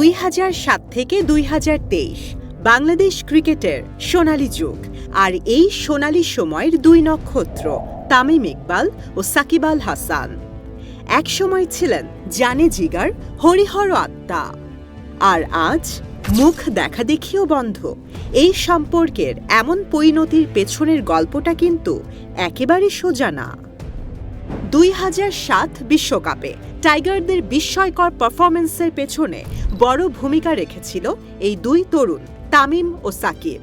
দুই হাজার সাত থেকে দুই হাজার তেইশ, বাংলাদেশ ক্রিকেটের সোনালি যুগ। আর এই সোনালি সময়ের দুই নক্ষত্র, তামিম ইকবাল ও সাকিব আল হাসান। এক সময় ছিলেন জানে জিগার হরিহর আত্মা। আর আজ মুখ দেখা দেখিও বন্ধ। এই সম্পর্কের এমন পরিণতির পেছনের গল্পটা কিন্তু একেবারে সোজা না। দুই হাজার সাত বিশ্বকাপে টাইগারদের বিস্ময়কর পারফরমেন্সের পেছনে বড় ভূমিকা রেখেছিল এই দুই তরুণ, তামিম ও সাকিব।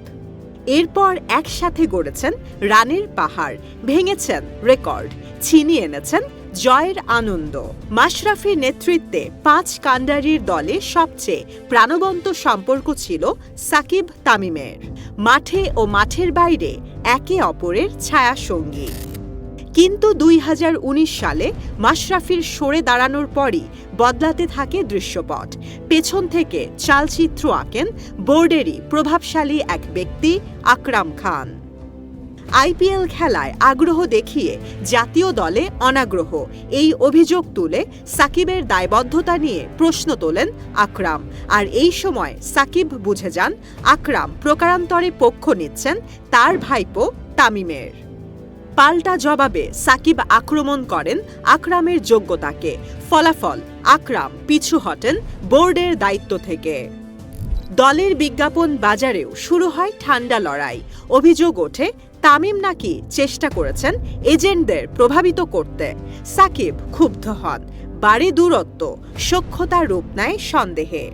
এরপর একসাথে গড়েছেন রানের পাহাড়, ভেঙেছেন রেকর্ড, ছিনিয়ে এনেছেন জয়ের আনন্দ। মাশরাফির নেতৃত্বে পাঁচ কান্ডারির দলে সবচেয়ে প্রাণবন্ত সম্পর্ক ছিল সাকিব তামিমের। মাঠে ও মাঠের বাইরে একে অপরের ছায়া সঙ্গী কিন্তু দুই হাজার উনিশ সালে মাশরাফির সরে দাঁড়ানোর পরই বদলাতে থাকে দৃশ্যপট। পেছন থেকে চালচিত্র আঁকেন বোর্ডেরই প্রভাবশালী এক ব্যক্তি আকরাম খান। আইপিএল খেলায় আগ্রহ দেখিয়ে জাতীয় দলে অনাগ্রহ। এই অভিযোগ তুলে সাকিবের দায়বদ্ধতা নিয়ে প্রশ্ন তোলেন আকরাম। আর এই সময় সাকিব বুঝে যান, আকরাম প্রকারান্তরে পক্ষ নিচ্ছেন তার ভাইপো তামিমের। পাল্টা জবাবে সাকিব আক্রমণ করেন আকরামের যোগ্যতাকে। ফলাফল, আকরাম পিছু হটেন বোর্ডের দায়িত্ব থেকে। দলের বিজ্ঞাপন বাজারেও শুরু হয় ঠান্ডা লড়াই। অভিযোগ ওঠে, তামিম নাকি চেষ্টা করেছেন এজেন্টদের প্রভাবিত করতে। সাকিব ক্ষুব্ধ হন। বাড়ি দূরত্ব, সক্ষতার রূপ নেয় সন্দেহে।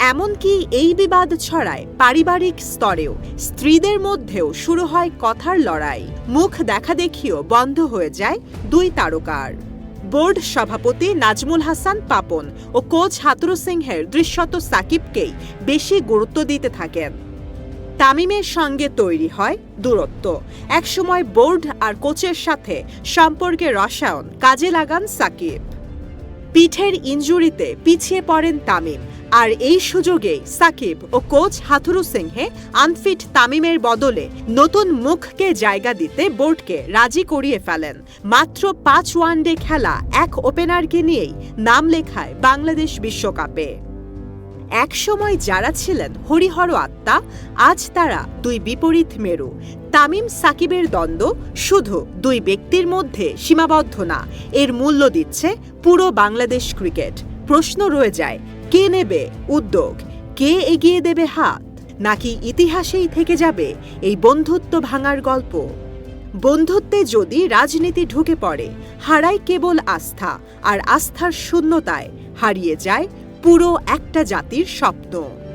এমনকি এই বিবাদ ছড়ায় পারিবারিক স্তরেও। স্ত্রীদের মধ্যেও শুরু হয় কথার লড়াই। মুখ দেখা দেখিও বন্ধ হয়ে যায় দুই তারকার। বোর্ড সভাপতি নাজমুল হাসান পাপন ও কোচ হাতুরু সিংহের দৃশ্যত সাকিবকেই বেশি গুরুত্ব দিতে থাকেন। তামিমের সঙ্গে তৈরি হয় দূরত্ব। একসময় বোর্ড আর কোচের সাথে সম্পর্কে রসায়ন কাজে লাগান সাকিব। পিঠের ইঞ্জুরিতে পিছিয়ে পড়েন তামিম। আর এই সুযোগে সাকিব ও কোচ হাথুরু সিংহে আনফিট তামিমের বদলে নতুন মুখকে জায়গা দিতে বোর্ডকে রাজি করিয়ে ফেলেন। মাত্র পাঁচ ওয়ানডে খেলা, এক ওপেনারকে নিয়েই নাম লেখায় বাংলাদেশ বিশ্বকাপে। একসময় যারা ছিলেন হরিহর আত্মা, আজ তারা দুই বিপরীত মেরু। তামিম সাকিবের দ্বন্দ্ব শুধু দুই ব্যক্তির মধ্যে সীমাবদ্ধ না, এর মূল্য দিচ্ছে পুরো বাংলাদেশ ক্রিকেট। প্রশ্ন রয়ে যায় কে নেবে উদ্যোগ? কে এগিয়ে দেবে হাত? নাকি ইতিহাসেই থেকে যাবে এই বন্ধুত্ব ভাঙার গল্প? বন্ধুত্বে যদি রাজনীতি ঢুকে পড়ে, হারায় কেবল আস্থা আর আস্থার শূন্যতায় হারিয়ে যায় পুরো একটা জাতির স্বপ্ন।